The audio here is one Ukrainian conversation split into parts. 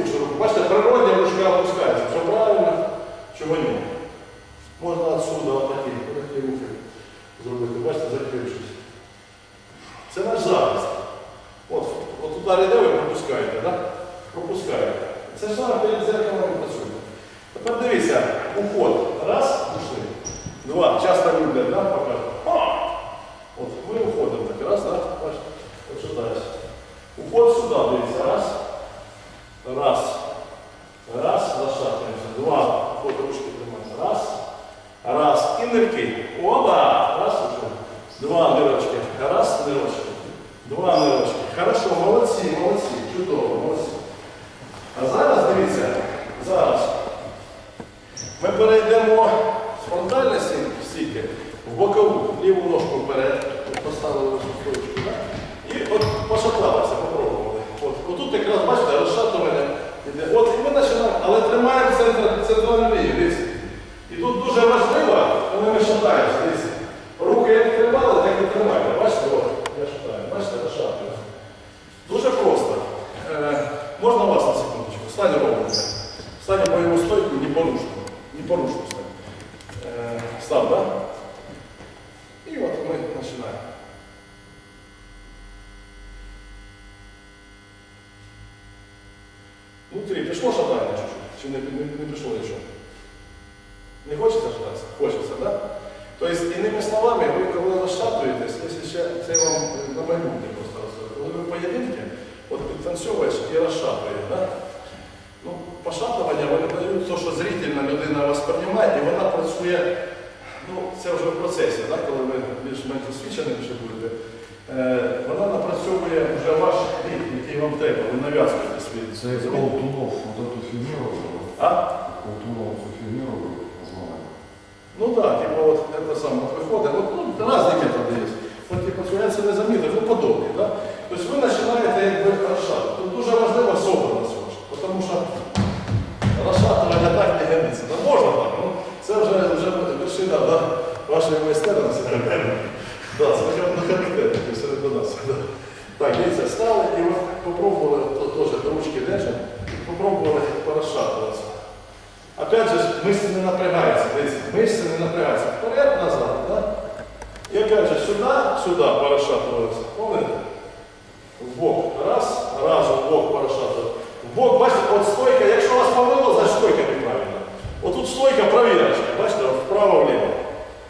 іншу руку. Бачите, природня ручка опускається. Що правильно, чого ні. Можна отсюда отакі, отакі рухи зробити. Бачите, закрившись. Це наш захист. От, от удар іде, ви пропускаєте, так? Пропускаєте. Це ж саме перед зеркалом працює. Тепер дивіться, уход. Раз, пішли. Два. Часто люблять, да. О! От ми уходимо так. Раз, так, бачите. От що далі. Уход сюди, дивіться. Раз. Раз. Раз. Зашатуємося. Два. Уход ручки тримаємо. Раз. Раз. І нирки. Оба. Раз, уже. Два нирочки. Раз, нирочки. Два нирочки. Хорошо, молодці, молодці. Чудово, ось. А зараз дивіться, зараз. Ми перейдемо з фронтальної стійки в бокову, ліву ножку вперед, поставили цю так? і от пошаталися, попробували. От, отут якраз бачите, розшатування іде. От і ми починаємо, але тримаємо центр, центральну лінію, дивіться. І тут дуже важливо, коли ми шатаємося, дивіться. Руки як тримали, так і тримайте. Бачите, от, я шатаю, бачите, розшатую. Дуже просто. Е, можна вас на секундочку? Стань ровно. Стань в бойову стойку, не порушно. Не порушно стань. Е, став, да? І от ми починаємо. Внутрі пішло шатання? Чи не, не, не пішло нічого? Не хочеться шататися? Хочеться, так? Да? Тобто, іними словами, ви коли розшатуєтесь, якщо ще це вам на майбутнє просто розказую, коли ви поєдинки, от підтанцьовуєш і розшатуєш, да? ну, пошатування вони дають те, що зрительна людина вас приймає, і вона працює, ну, це вже в процесі, да? коли ви більш-менш освіченим ще будете, напрацьовує вже ваш рік, який вам треба, ви нав'язуєте свій. Це як Колтунов, вот эту фігню. А? Колтунов цю фігню робив, назвали. Ну так, типу, от це саме от виходить, от, ну, різні методи є. От, типу, це не замітив, ну подобні, да? Тобто ви починаєте якби розшатувати. Тут дуже важлива собраність ваша, тому що розшатування так не годиться. Ну, можна так, ну, це вже, вже вершина да, вашої майстерності. Да, це на характерники серед нас. Да. Так, дивіться, стали і ви попробували, то, теж ручки держать, попробували порозшатуватися. Опять же, мышцы не напрягаются, видите, мышцы не напрягаются. Вперед, назад, да? И опять же, сюда, сюда порасшатываются. Помните? В бок. Раз, раз, в бок порасшатывают. В бок, бачите, от стойка, якщо вас повело, значить стойка неправильна. От тут стойка провірочка, бачите, от вправо-вліво,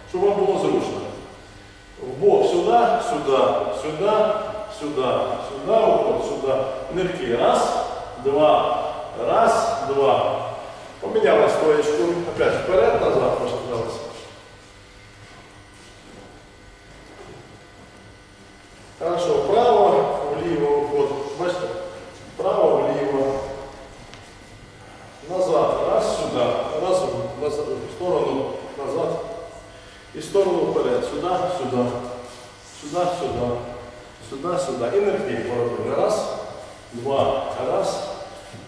щоб вам було зручно. В бок, сюди, сюди, сюди, сюди, сюди, уход, сюди. Нирки. Раз, два, раз, два. Поменяла стоечку. Опять вперед, назад пошаталась. Хорошо, вправо, вліво, уход. Бачите? Вправо, вліво. Назад. Раз сюди. Раз в назад, в сторону, назад. І сторону вперед. Сюди, сюди. Сюди, сюди. Сюди, сюди. І нерпі поробили. Раз, два. Раз,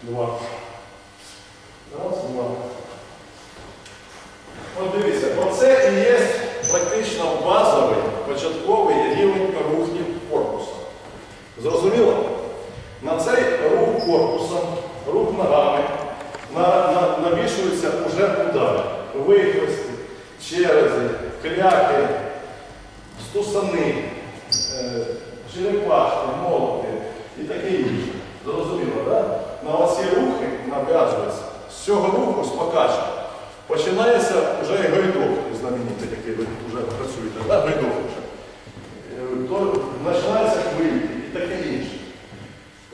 два. Раз, два. От дивіться, оце і є практично базовий початковий рівень рухів корпусу. Зрозуміло? На цей рух корпусом, рух ногами на, на, навішуються вже удари. Вихрести, черези, кляки, стусани, черепашки, молоти і таке інше. Зрозуміло, так? На оці рухи нав'язується. З цього руху з покачки починається вже гайдок знаменитий, який ви вже працюєте, да? гайдок вже. Е, То починається хвильки і таке інше.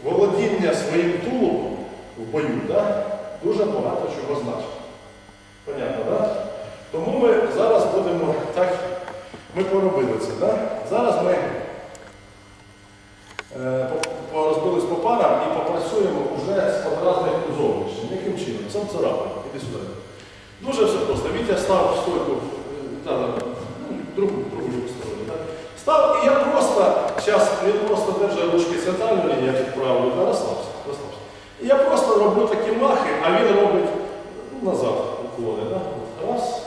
Володіння своїм тулубом в бою да? дуже багато чого значить. Понятно, так? Да? Тому ми зараз будемо так, ми поробили це. Да? Зараз ми Сам царапай, іди сюди. Дуже все просто. Вітя став стойку, е, ну, другу, другу сторону. Так? Став, і я просто, зараз він просто держить ручки центральної лінії, я підправлю, да, розслабся, розслабся. І я просто роблю такі махи, а він робить ну, назад уклони. Да? Раз,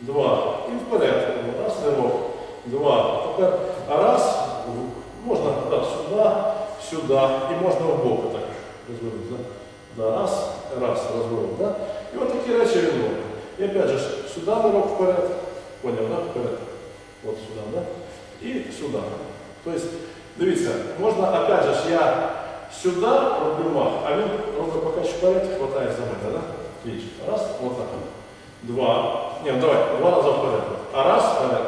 два. І вперед. Раз, ривок. Два. Тепер раз, можна да, сюди, сюди, і можна в боку так розвернути. Да? Да, раз, раз, розворот, да? І от такі речі він робить. І опять же, сюди нирок вперед, поняв, да? Вперед. От сюди, да? І сюди. Тобто, дивіться, можна, опять же, ж, я сюди роблю мах, а він робить поки що вперед, хватає за мене, да? Клінчик. Раз, вот так. Два. Ні, ну давай, два рази вперед. А раз вперед.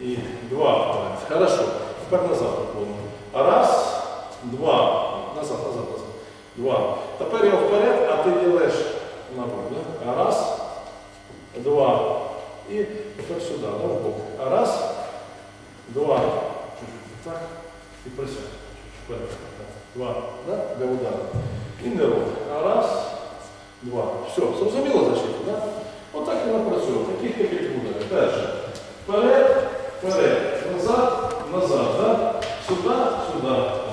І два вперед. Хорошо. Тепер назад поклону. А раз, два. Назад, назад, назад. Два. Тепер я вперед, а ти ділиш ногу. Да? Раз, два. І тепер сюди, да, в бок. Раз, два. Так. І присядь. Вперед. Два. Да? Для удару. І не рух. Раз, два. Все. Зрозуміло защиту, так? Да? Отак і напрацюємо. Таких яких буде. Перше. Вперед, вперед. Назад, назад. Да? Сюди, сюди.